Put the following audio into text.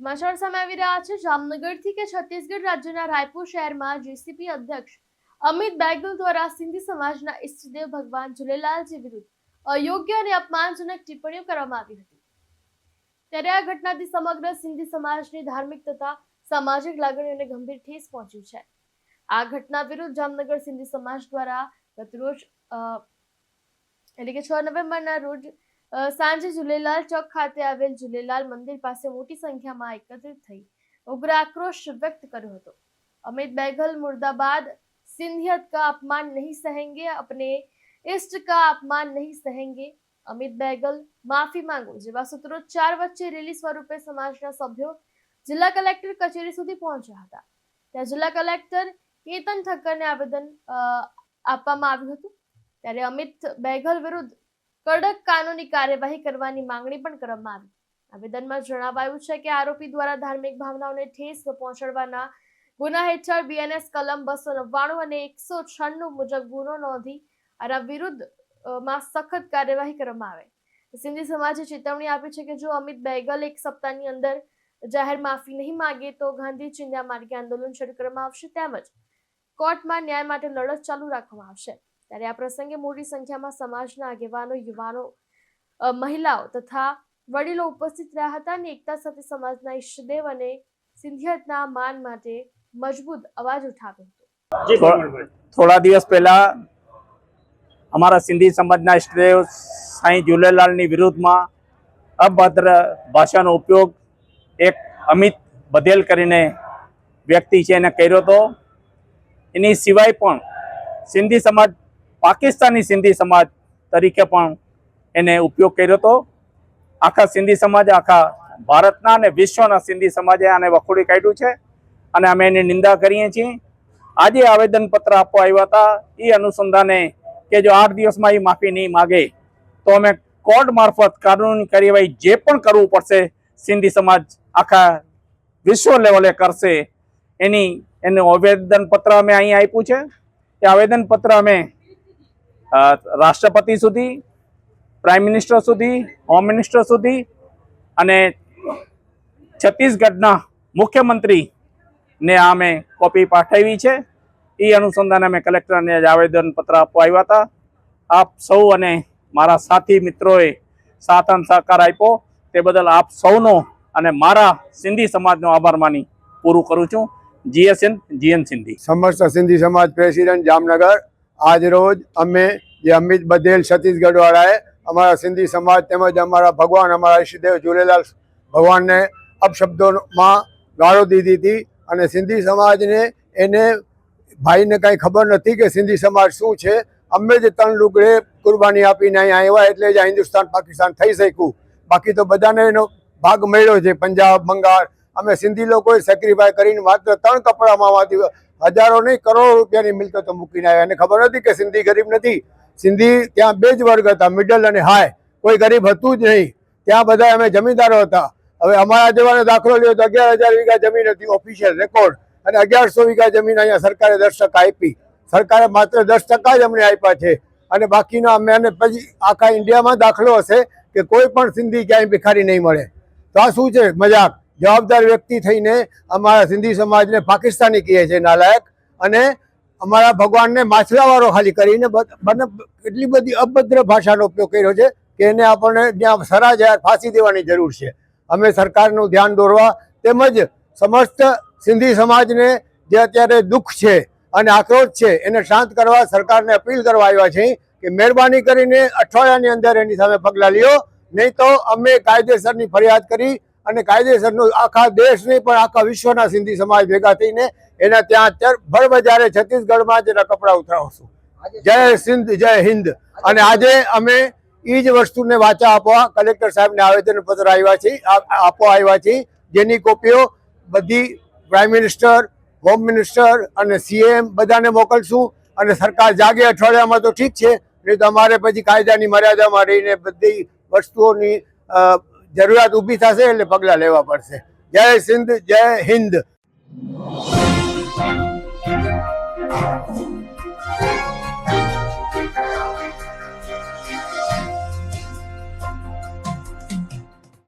સમાચાર સામે આવી રહ્યા છે જામનગરથી કે છત્તીસગઢ રાજ્યના રાયપુર શહેરમાં જીસીપી અધ્યક્ષ અમિત બેગલ દ્વારા સિંધી સમાજના ઈષ્ટદેવ ભગવાન ઝુલેલાલજી વિરુદ્ધ અયોગ્ય અને અપમાનજનક ટિપ્પણીઓ કરવામાં આવી હતી ત્યારે આ ઘટનાથી સમગ્ર સિંધી સમાજની ધાર્મિક તથા સામાજિક લાગણીઓને ગંભીર ઠેસ પહોંચ્યું છે આ ઘટના વિરુદ્ધ જામનગર સિંધી સમાજ દ્વારા ગતરોજ એટલે કે છ નવેમ્બરના રોજ સાંજે ઝૂલેલાલ ચોક ખાતે આવેલ ઝૂલેલાલ મંદિર પાસે મોટી સંખ્યામાં એકત્રિત થઈ ઉગ્ર આક્રોશ વ્યક્ત કર્યો હતો અમિત बैगल मुर्दाबाद सिंधियत का अपमान नहीं सहेंगे अपने इष्ट का अपमान नहीं सहेंगे અમિત बैगल માફી માંગો જેવા સૂત્રોચ્ચાર વચ્ચે રેલી સ્વરૂપે સમાજના સભ્યો જિલ્લા કલેક્ટર કચેરી સુધી પહોંચ્યા હતા ત્યાં જિલ્લા કલેક્ટર કેતન ઠક્કરને આવેદન અ, આપવામાં આવ્યું હતું ત્યારે અમિત બેગલ વિરુદ્ધ કડક કાનૂની કાર્યવાહી કરવાની માંગણી પણ કરવામાં આવી. આવેદનમાં જણાવાયું છે કે આરોપી દ્વારા ધાર્મિક ભાવનાઓને ઠેસ પહોંચાડવાના ગુના હેઠળ બીએનએસ કલમ બસો નવ્વાણું અને એકસો છન્નું મુજબ ગુનો નોંધી આના વિરુદ્ધમાં સખત કાર્યવાહી કરવામાં આવે. સિંધી સમાજે ચેતવણી આપી છે કે જો અમિત બેગલ એક સપ્તાહની અંદર જાહેર માફી નહીં માગે તો ગાંધી ચિંધ્યા માર્ગે આંદોલન શરૂ કરવામાં આવશે તેમજ કોર્ટમાં ન્યાય માટે લડત ચાલુ રાખવામાં આવશે. ત્યારે આ પ્રસંગે મોટી સંખ્યામાં સમાજના આગેવાનો યુવાનો મહિલાઓ તથા વડીલો ઉપસ્થિત રહ્યા હતા અને એકતા સાથે સમાજના ઈષ્ટદેવ અને સિંધિયતના માન માટે મજબૂત અવાજ ઉઠાવ્યો હતો. થોડા દિવસ પહેલા અમારા સિંધી સમાજના ઈષ્ટદેવ સાંઈ ઝૂલેલાલની વિરુદ્ધમાં અભદ્ર ભાષાનો ઉપયોગ એક અમિત બધેલ કરીને વ્યક્તિ છે એને કર્યો હતો. એની સિવાય પણ સિંધી સમાજ પાકિસ્તાની સિંધી સમાજ તરીકે પણ એને ઉપયોગ કર્યો હતો. આખા સિંધી સમાજ, આખા ભારતના અને વિશ્વના સિંધી સમાજે આને વખોડી કાઢ્યું છે અને અમે એની નિંદા કરીએ છીએ. આજે આવેદનપત્ર આપવા આવ્યા હતા. એ અનુસંધાને કે જો આઠ દિવસમાં એ માફી નહીં માગે, તો અમે કોર્ટ મારફત કાનૂની કાર્યવાહી જે પણ કરવું પડશે, સિંધી સમાજ આખા વિશ્વ લેવલે કરશે. એની, એનું આવેદનપત્ર અમે અહીં આપ્યું છે. એ આવેદનપત્ર અમે રાષ્ટ્રપતિ સુધી પ્રાઇમ મિનિસ્ટર સુધી હોમ મિનિસ્ટર સુધી અને છત્તીસગઢના મુખ્યમંત્રીને અમે કોપી પાઠવી છે. એ અનુસંધાને અમે કલેક્ટરને જ આવેદનપત્ર આપવા આવ્યા હતા. આપ સૌ અને મારા સાથી મિત્રોએ સાથ સહકાર આપ્યો. તે બદલ આપ સૌનો અને મારા સિંધી સમાજનો આભાર માની પૂરું કરું છું. જીએસએન, જીએન સિંધી. સમસ્ત સિંધી સમાજ પ્રેસિડેન્ટ જામનગર. આજ રોજ અમે જે અમિત બધેલ છત્તીસગઢવાળાએ અમારા સિંધી સમાજ તેમજ અમારા ભગવાન અમારા ઈષ્ટદેવ ઝૂલેલાલ ભગવાનને અપશબ્દોમાં ગાળો દીધી હતી અને સિંધી સમાજને એને ભાઈને કાંઈ ખબર નથી કે સિંધી સમાજ શું છે. અમે જ ત્રણ લુગડે કુરબાની આપીને અહીંયા આવ્યા એટલે જ હિન્દુસ્તાન પાકિસ્તાન થઈ શક્યું. બાકી તો બધાને એનો ભાગ મળ્યો છે. પંજાબ, બંગાળ અમે સિંધી લોકોએ સેક્રિફાઈ કરીને માત્ર ત્રણ કપડામાં હજારો નહીં, કરોડો રૂપિયાની મિલકતો મૂકીને આવ્યા. અને ખબર હતી કે સિંધી ગરીબ નથી. સિંધી ત્યાં બે જ વર્ગ હતા મિડલ અને હાઈ કોઈ ગરીબ હતું જ નહીં. ત્યાં બધા અમે જમીનદારો હતા. હવે અમારા જવાનો દાખલો લ્યો તો અગિયાર હજાર વીઘા જમીન હતી ઓફિશિયલ રેકોર્ડ અને અગિયારસો વીઘા જમીન અહીંયા સરકારે દસ ટકા આપી. સરકારે માત્ર દસ ટકા જ અમને આપ્યા છે. અને બાકીના અમે અને પછી આખા ઇન્ડિયામાં દાખલો હશે કે કોઈ પણ સિંધી ક્યાંય ભિખારી નહીં મળે. તો આ શું છે? મજાક. જવાબદાર વ્યક્તિ થઈને અમારા સિંધી સમાજને પાકિસ્તાની કહે છે નાલાયક. અને અમારા ભગવાનને માછલાવાળો ખાલી કરીને બને એટલી બધી અભદ્ર ભાષાનો ઉપયોગ કર્યો છે કે એને આપણને ત્યાં સરા ફાંસી દેવાની જરૂર છે. અમે સરકારનું ધ્યાન દોરવા તેમજ સમસ્ત સિંધી સમાજને જે અત્યારે દુઃખ છે અને આક્રોશ છે એને શાંત કરવા સરકારને અપીલ કરવા આવ્યા છે કે મહેરબાની કરીને અઠવાડિયાની અંદર એની સામે પગલાં લ્યો. નહીં તો અમે કાયદેસરની ફરિયાદ કરી અને કાયદેસરનું આખા દેશ નહીં પણ આખા વિશ્વના સિંધી સમાજ ભેગા થઈને એના ત્યાં ભરબજારે છત્તીસગઢમાં જ એના કપડાં ઉતરાવશું. જય સિંધ જય હિન્દ. અને આજે અમે એ જ વસ્તુને વાચા આપવા કલેક્ટર સાહેબને આવેદનપત્ર આવ્યા છે આપવા આવ્યા છે જેની કોપીઓ બધી પ્રાઇમ મિનિસ્ટર હોમ મિનિસ્ટર અને સીએમ બધાને મોકલશું અને સરકાર જાગે અઠવાડિયામાં તો ઠીક છે નહીં તો અમારે પછી કાયદાની મર્યાદામાં રહીને બધી વસ્તુઓની જરૂરિયાત ઊભી થશે એટલે પગલાં લેવા પડશે. જય સિંધ જય હિન્દ.